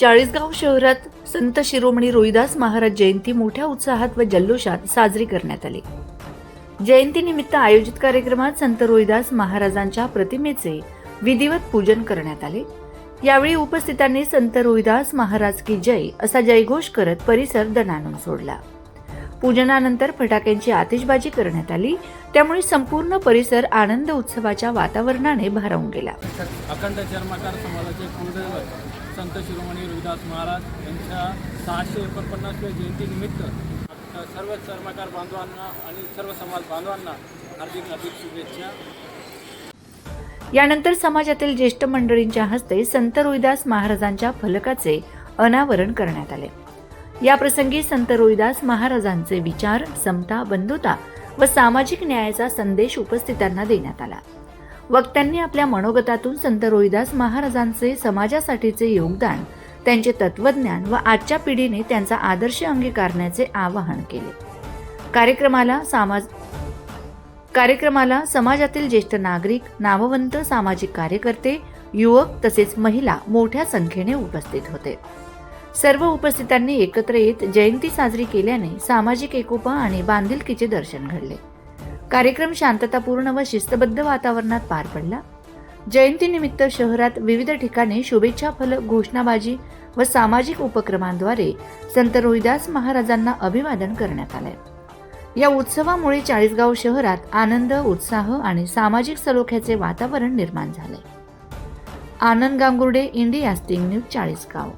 चाळीसगाव शहरात संत शिरोमणी रोहिदास महाराज जयंती मोठ्या उत्साहात व जल्लोषात साजरी करण्यात आली. जयंतीनिमित्त आयोजित कार्यक्रमात संत रोहिदास महाराजांच्या प्रतिमेचे विधिवत पूजन करण्यात आले. यावेळी उपस्थितांनी संत रोहिदास महाराज की जय असा जयघोष करत परिसर दणानून सोडला. पूजनानंतर फटाक्यांची आतिषबाजी करण्यात आली. त्यामुळे संपूर्ण परिसर आनंद उत्सवाच्या वातावरणाने भारावून गेला. संत शिरोमणी रविदास महाराज यांच्या सहाशे एकोणपन्नासव्या जयंतीनिमित्त सर्व चर्मकार बांधवांना आणि सर्व समाज बांधवांना हार्दिक हार्दिक शुभेच्छा. यानंतर समाजातील ज्येष्ठ मंडळींच्या हस्ते संत रोहिदास महाराजांच्या फलकाचे अनावरण करण्यात आले. याप्रसंगी संत रोहिदास महाराजांचे विचार समता बंधुता व सामाजिक न्यायाचा संदेश उपस्थितांना देण्यात आला. वक्त्यांनी आपल्या मनोगतातून संत रोहिदास महाराजांचे समाजासाठीचे योगदान त्यांचे तत्वज्ञान व आजच्या पिढीने त्यांचा आदर्श अंगीकारण्याचे आवाहन केले. कार्यक्रमाला सामाज कार्यक्रमाला समाजातील ज्येष्ठ नागरिक नामवंत सामाजिक कार्यकर्ते युवक तसेच महिला मोठ्या संख्येने उपस्थित होते. सर्व उपस्थितांनी एकत्र येत जयंती साजरी केल्याने सामाजिक एकोपा आणि बांधिलकीचे दर्शन घडले. कार्यक्रम शांततापूर्ण व शिस्तबद्ध वातावरणात पार पडला. जयंतीनिमित्त शहरात विविध ठिकाणी शुभेच्छा फलक घोषणाबाजी व सामाजिक उपक्रमांद्वारे संत रोहिदास महाराजांना अभिवादन करण्यात आले या उत्सवामुळे चाळीसगाव शहरात आनंद उत्साह आणि सामाजिक सलोख्याचे वातावरण निर्माण झाले Anand Gangurde India sting news Chalisgaon.